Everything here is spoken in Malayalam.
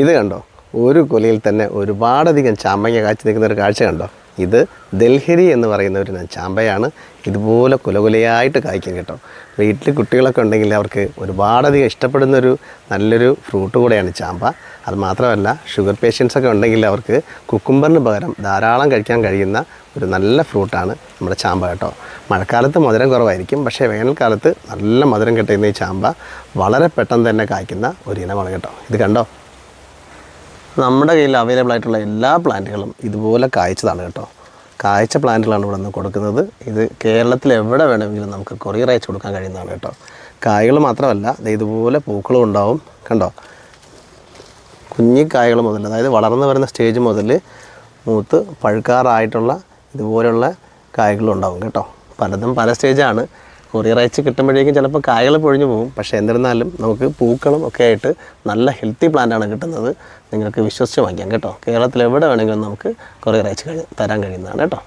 ഇത് കണ്ടോ? ഒരു കൊലയിൽ തന്നെ ഒരുപാടധികം ചാമ്പങ്ങ കാച്ചു നിൽക്കുന്ന ഒരു കാഴ്ച കണ്ടോ? ഇത് ദൽഹരി എന്ന് പറയുന്ന ഒരു ചാമ്പയാണ്. ഇതുപോലെ കുലകുലയായിട്ട് കായ്ക്കും കേട്ടോ. വീട്ടിൽ കുട്ടികളൊക്കെ ഉണ്ടെങ്കിൽ അവർക്ക് ഒരുപാടധികം ഇഷ്ടപ്പെടുന്നൊരു നല്ലൊരു ഫ്രൂട്ട് കൂടെയാണ് ചാമ്പ. അതുമാത്രമല്ല ഷുഗർ പേഷ്യൻസൊക്കെ ഉണ്ടെങ്കിൽ അവർക്ക് കുക്കുംബറിന് പകരം ധാരാളം കഴിക്കാൻ കഴിയുന്ന ഒരു നല്ല ഫ്രൂട്ടാണ് നമ്മുടെ ചാമ്പ കേട്ടോ. മഴക്കാലത്ത് മധുരം കുറവായിരിക്കും പക്ഷേ വേനൽക്കാലത്ത് നല്ല മധുരം കിട്ടുന്ന ഈ ചാമ്പ വളരെ പെട്ടെന്ന് തന്നെ കായ്ക്കുന്ന ഒരു ഇനമാണ് കേട്ടോ. ഇത് കണ്ടോ? നമ്മുടെ കയ്യിൽ അവൈലബിൾ ആയിട്ടുള്ള എല്ലാ പ്ലാന്റുകളും ഇതുപോലെ കായ്ച്ചതാണ് കേട്ടോ. കായ്ച്ച പ്ലാന്റുകളാണ് ഇവിടെ നിന്ന് കൊടുക്കുന്നത്. ഇത് കേരളത്തിൽ എവിടെ വേണമെങ്കിലും നമുക്ക് കൊറിയർ അയച്ചു കൊടുക്കാൻ കഴിയുന്നതാണ് കേട്ടോ. കായ്കൾ മാത്രമല്ല ഇതുപോലെ പൂക്കളും ഉണ്ടാവും. കണ്ടോ? കുഞ്ഞി കായകൾ മുതൽ അതായത് വളർന്നു വരുന്ന സ്റ്റേജ് മുതൽ മൂത്ത് പഴുക്കാറായിട്ടുള്ള ഇതുപോലെയുള്ള കായകളും ഉണ്ടാവും കേട്ടോ. പലതും പല സ്റ്റേജാണ് കൊറിയർ അയച്ച് കിട്ടുമ്പോഴേക്കും ചിലപ്പോൾ കായകൾ പൊഴിഞ്ഞു പോകും. പക്ഷേ എന്നിരുന്നാലും നമുക്ക് പൂക്കളും ഒക്കെ ആയിട്ട് നല്ല ഹെൽത്തി പ്ലാന്റാണ് കിട്ടുന്നത്. നിങ്ങൾക്ക് വിശ്വസിച്ച് വാങ്ങിക്കാം കേട്ടോ. കേരളത്തിൽ എവിടെ വേണമെങ്കിലും നമുക്ക് കൊറിയർ അയച്ച് തരാൻ കഴിയുന്നതാണ് കേട്ടോ.